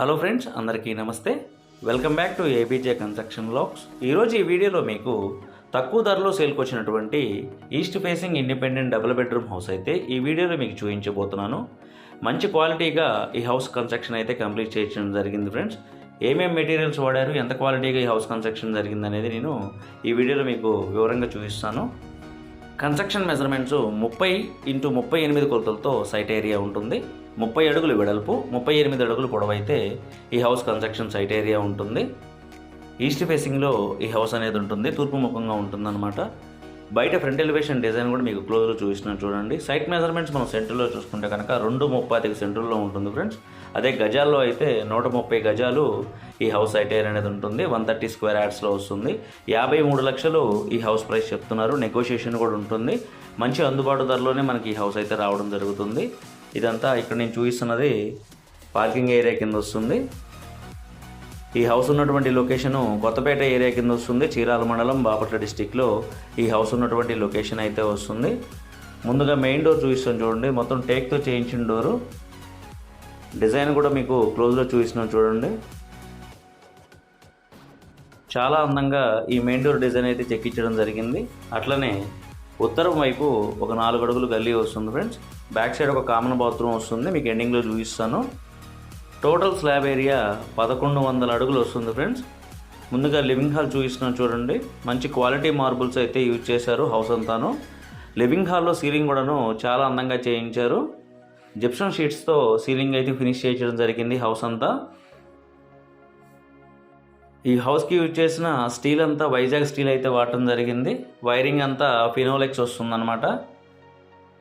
Hello friends అందరికీ నమస్తే. Welcome back to ABJ construction blogs ఈరోజు ఈ వీడియోలో మీకు తక్కువ ధరలో సేల్కి వచ్చినటువంటి east facing independent double bedroom house అయితే ఈ వీడియోలో మీకు చూపించబోతున్నాను. మంచి క్వాలిటీగా ఈ హౌస్ కన్స్ట్రక్షన్ అయితే కంప్లీట్ చేయడం జరిగింది ఫ్రెండ్స్. ఏమేమి మెటీరియల్స్ వాడారు ఎంత క్వాలిటీగా ఈ హౌస్ కన్స్ట్రక్షన్ జరిగింది అనేది నేను ఈ వీడియోలో మీకు వివరంగా చూపిస్తాను. కన్స్ట్రక్షన్ మెజర్మెంట్స్ ముప్పై ఇంటూ ముప్పై ఎనిమిది కొలతలతో సైట్ ఏరియా ఉంటుంది. ముప్పై అడుగులు వెడల్పు ముప్పై ఎనిమిది అడుగులు పొడవైతే ఈ హౌస్ కన్స్ట్రక్షన్ సైట్ ఏరియా ఉంటుంది. ఈస్ట్ ఫేసింగ్లో ఈ హౌస్ అనేది ఉంటుంది తూర్పు ముఖంగా ఉంటుందన్నమాట. బయట ఫ్రంట్ ఎలివేషన్ డిజైన్ కూడా మీకు క్లోజ్లో చూపిస్తున్నాను చూడండి. సైట్ మెజర్మెంట్స్ మనం సెంటర్లో చూసుకుంటే కనుక రెండు ముప్పాతికి సెంటర్లో ఉంటుంది ఫ్రెండ్స్. అదే గజాల్లో అయితే నూట ముప్పై గజాలు ఈ హౌస్ సైట్ ఏరియా అనేది ఉంటుంది. వన్ థర్టీ స్క్వేర్ యాడ్స్లో వస్తుంది. యాభై మూడు లక్షలు ఈ హౌస్ ప్రైస్ చెప్తున్నారు. నెగోషియేషన్ కూడా ఉంటుంది. మంచి అందుబాటు ధరలోనే మనకి ఈ హౌస్ అయితే రావడం జరుగుతుంది. ఇదంతా ఇక్కడ నేను చూపిస్తున్నది పార్కింగ్ ఏరియా కింద వస్తుంది. ఈ హౌస్ ఉన్నటువంటి లొకేషను కొత్తపేట ఏరియా కింద వస్తుంది. చీరాల మండలం బాపట్ల డిస్టిక్లో ఈ హౌస్ ఉన్నటువంటి లొకేషన్ అయితే వస్తుంది. ముందుగా మెయిన్ డోర్ చూపిస్తాను చూడండి. మొత్తం టేక్తో చేయించిన డోరు. డిజైన్ కూడా మీకు క్లోజ్లో చూపిస్తున్నాం చూడండి. చాలా అందంగా ఈ మెయిన్ డోర్ డిజైన్ అయితే చెక్కించడం జరిగింది. అట్లనే ఉత్తరం వైపు ఒక నాలుగు అడుగులు గల్లీ వస్తుంది ఫ్రెండ్స్ బ్యాక్ సైడ్ ఒక కామన్ బాత్రూమ్ వస్తుంది. మీకు ఎండింగ్లో చూపిస్తాను. టోటల్ స్లాబ్ ఏరియా పదకొండు వందల అడుగులు వస్తుంది ఫ్రెండ్స్ ముందుగా లివింగ్ హాల్ చూపిస్తున్నాను చూడండి. మంచి క్వాలిటీ మార్బుల్స్ అయితే యూజ్ చేశారు హౌస్ అంతాను. లివింగ్ హాల్లో సీలింగ్ కూడాను చాలా అందంగా చేయించారు. జిప్సన్ షీట్స్తో సీలింగ్ అయితే ఫినిష్ చేయడం జరిగింది హౌస్ అంతా. ఈ హౌస్కి యూజ్ చేసిన స్టీల్ అంతా వైజాగ్ స్టీల్ అయితే వాడటం జరిగింది. వైరింగ్ అంతా ఫినోలెక్స్ వస్తుందన్నమాట.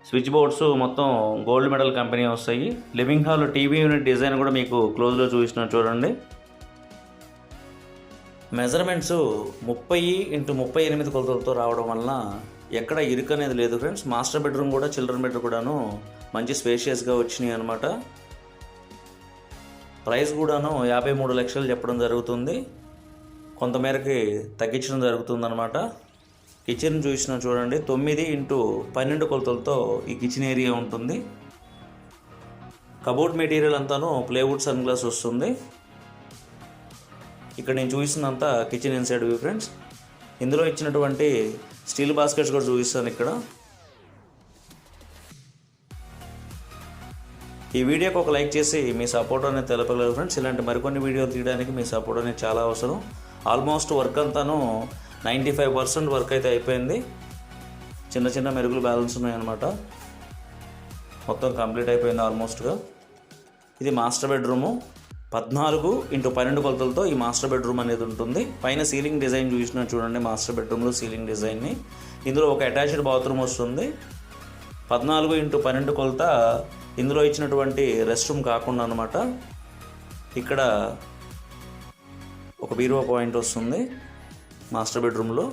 స్విచ్ బోర్డ్స్ మొత్తం గోల్డ్ మెడల్ కంపెనీ వస్తాయి. Living hall TV unit design కూడా మీకు క్లోజ్లో చూసిన చూడండి. మెజర్మెంట్స్ ముప్పై ఇంటూ ముప్పై ఎనిమిది కొలతలతో రావడం వలన ఎక్కడ ఇరుకు అనేది లేదు ఫ్రెండ్స్. మాస్టర్ బెడ్రూమ్ కూడా చిల్డ్రన్ బెడ్రూమ్ కూడాను మంచి స్పేషియస్గా వచ్చినాయి అనమాట ప్రైస్ కూడాను యాభై మూడు లక్షలు చెప్పడం జరుగుతుంది. కొంతమేరకి తగ్గించడం జరుగుతుందనమాట కిచెన్ చూసిన చూడండి తొమ్మిది ఇంటూ పన్నెండు కొలతలతో ఈ కిచెన్ ఏరియా ఉంటుంది. కబోర్డ్ మెటీరియల్ అంతాను ప్లేవుడ్ సన్ గ్లాస్ వస్తుంది. ఇక్కడ నేను చూపిస్తున్నంత కిచెన్ ఇన్సైడ్ వ్యూ ఫ్రెండ్స్. ఇందులో ఇచ్చినటువంటి స్టీల్ బాస్కెట్స్ కూడా చూపిస్తాను ఇక్కడ. ఈ వీడియోకి ఒక లైక్ చేసి మీ సపోర్ట్ అనేది తెలపగలరు ఫ్రెండ్స్. ఇలాంటి మరికొన్ని వీడియోలు తీయడానికి మీ సపోర్ట్ అనేది చాలా అవసరం. ఆల్మోస్ట్ వర్క్ అంతాను నైంటీ ఫైవ్ పర్సెంట్ వర్క్ అయితే అయిపోయింది. చిన్న చిన్న మెరుగులు బ్యాలెన్స్ ఉన్నాయన్నమాట. మొత్తం కంప్లీట్ అయిపోయింది ఆల్మోస్ట్గా. ఇది మాస్టర్ బెడ్రూము. పద్నాలుగు ఇంటూ పన్నెండు కొలతలతో ఈ మాస్టర్ బెడ్రూమ్ అనేది ఉంటుంది. పైన సీలింగ్ డిజైన్ చూసిన చూడండి మాస్టర్ బెడ్రూమ్లో సీలింగ్ డిజైన్ని. ఇందులో ఒక అటాచ్డ్ బాత్రూమ్ వస్తుంది. పద్నాలుగు ఇంటూ పన్నెండు కొలత ఇందులో ఇచ్చినటువంటి రెస్ట్ రూమ్ కాకుండా అనమాట ఇక్కడ ఒక బీరువా పాయింట్ వస్తుంది మాస్టర్ బెడ్రూమ్లో.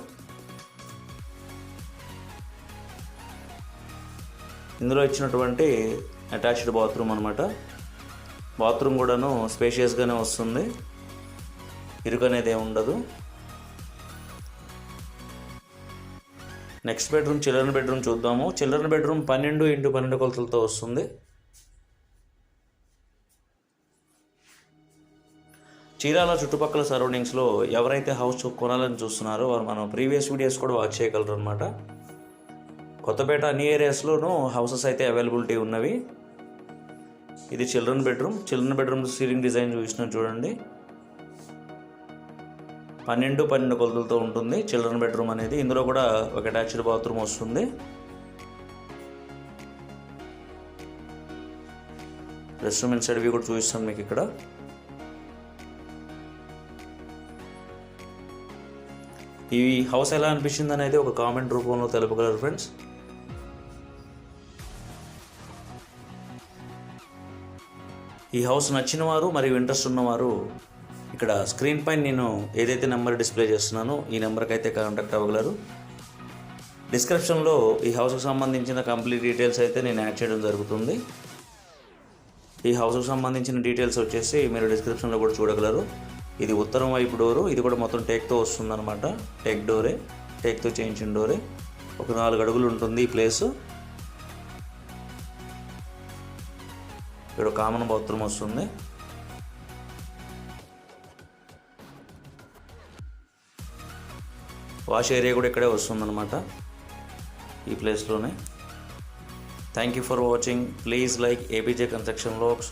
ఇందులో ఇచ్చినటువంటి అటాచ్డ్ బాత్రూమ్ అనమాట బాత్రూమ్ కూడాను స్పేషియస్గానే వస్తుంది. ఇరుకనేది ఏమి ఉండదు. నెక్స్ట్ బెడ్రూమ్ చిల్డ్రన్ బెడ్రూమ్ చూద్దాము. చిల్డ్రన్ బెడ్రూమ్ పన్నెండు ఇంటూ పన్నెండు కొలతలతో వస్తుంది. చీరాల చుట్టుపక్కల సరౌండింగ్స్లో ఎవరైతే హౌస్ కొనాలని చూస్తున్నారో వారు మనం ప్రీవియస్ వీడియోస్ కూడా వాచ్ చేయగలరు అనమాట కొత్తపేట అన్ని ఏరియాస్లోనూ హౌసెస్ అయితే అవైలబిలిటీ ఉన్నవి. ఇది children bedroom. Children bedroom ceiling design చూసిన చూడండి. పన్నెండు పన్నెండు కొలతలతో ఉంటుంది చిల్డ్రన్ బెడ్రూమ్ అనేది. ఇందులో కూడా ఒక అటాచ్డ్ బాత్రూమ్ వస్తుంది. రెస్ట్ రూమ్ ఇన్సైడ్ వ్యూ కూడా చూపిస్తాను మీకు ఇక్కడ. ఈ హౌస్ ఎలా అనిపించింది అనేది ఒక కామెంట్ రూపంలో తెలుపగలరు ఫ్రెండ్స్ ఈ హౌస్ నచ్చిన వారు మరియు ఇంట్రెస్ట్ ఉన్నవారు ఇక్కడ స్క్రీన్ పైన నేను ఏదైతే నెంబర్ డిస్ప్లే చేస్తున్నానో ఈ నెంబర్కి అయితే కాంటాక్ట్ అవ్వగలరు. డిస్క్రిప్షన్లో ఈ హౌస్కి సంబంధించిన కంప్లీట్ డీటెయిల్స్ అయితే నేను యాడ్ చేయడం జరుగుతుంది. ఈ హౌస్కి సంబంధించిన డీటెయిల్స్ వచ్చేసి మీరు డిస్క్రిప్షన్లో కూడా చూడగలరు. ఇది ఉత్తరం వైపు డోరు ఇది కూడా మొత్తం టేక్తో వస్తుందన్నమాట. టేక్ డోరే టేక్తో చేయించిన డోరే. ఒక నాలుగు అడుగులు ఉంటుంది ఈ ప్లేసు. ఇక్కడ కామన్ బాత్రూమ్ వస్తుంది. వాష్ ఏరియా కూడా ఇక్కడే వస్తుందన్నమాట ఈ ప్లేస్లోనే. Thank you for watching please like APJ construction లోక్స్